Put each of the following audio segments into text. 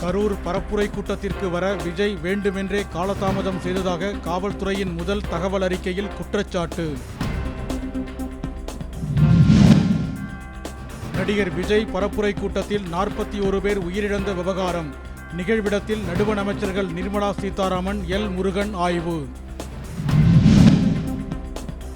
கரூர் பரப்புரை கூட்டத்திற்கு வர விஜய் வேண்டுமென்றே காலதாமதம் செய்ததாக காவல்துறையின் முதல் தகவல் அறிக்கையில் குற்றச்சாட்டு. நடிகர் விஜய் பரப்புரை கூட்டத்தில் நாற்பத்தி ஒரு பேர் உயிரிழந்த விவகாரம். நிகழ்விடத்தில் நடுவண் அமைச்சர்கள் நிர்மலா சீதாராமன் எல் முருகன் ஆய்வு.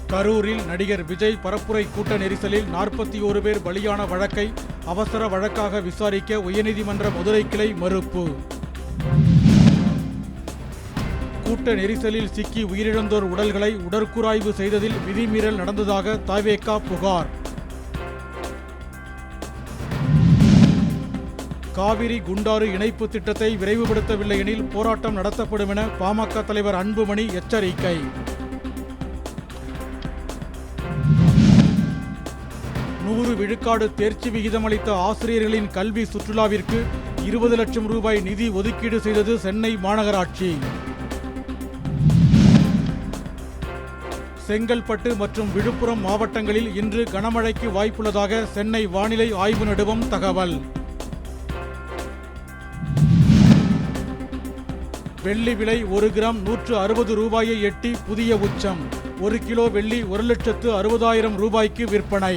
கரூரில் நடிகர் விஜய் பரப்புரை கூட்ட நெரிசலில் நாற்பத்தி ஒரு பேர் பலியான வழக்கை அவசர வழக்காக விசாரிக்க உயர்நீதிமன்ற மதுரை கிளை மறுப்பு. கூட்ட நெரிசலில் சிக்கி உயிரிழந்தோர் உடல்களை உடற்கூராய்வு செய்ததில் விதிமீறல் நடந்ததாக தாவேகா புகார். காவிரி குண்டாறு இணைப்பு திட்டத்தை விரைவுபடுத்தவில்லை எனில் போராட்டம் நடத்தப்படும் என பாமக தலைவர் அன்புமணி எச்சரிக்கை. நூறு விழுக்காடு தேர்ச்சி விகிதமளித்த ஆசிரியர்களின் கல்வி சுற்றுலாவிற்கு இருபது லட்சம் ரூபாய் நிதி ஒதுக்கீடு செய்தது சென்னை மாநகராட்சி. செங்கல்பட்டு மற்றும் விழுப்புரம் மாவட்டங்களில் இன்று கனமழைக்கு வாய்ப்புள்ளதாக சென்னை வானிலை ஆய்வு நடுவம் தகவல். வெள்ளி விலை ஒரு கிராம் நூற்று அறுபது ரூபாயை எட்டி புதிய உச்சம். ஒரு கிலோ வெள்ளி ஒரு லட்சத்து அறுபதாயிரம் ரூபாய்க்கு விற்பனை.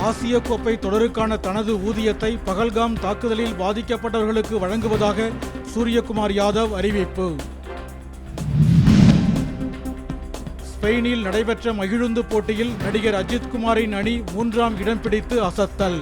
ஆசிய கோப்பை தொடருக்கான தனது ஊதியத்தை பகல்காம் தாக்குதலில் பாதிக்கப்பட்டவர்களுக்கு வழங்குவதாக சூரியகுமார் யாதவ் அறிவிப்பு. ஸ்பெயினில் நடைபெற்ற மகிழுந்து போட்டியில் நடிகர் அஜித்குமாரின் அணி மூன்றாம் இடம் பிடித்து அசத்தல்.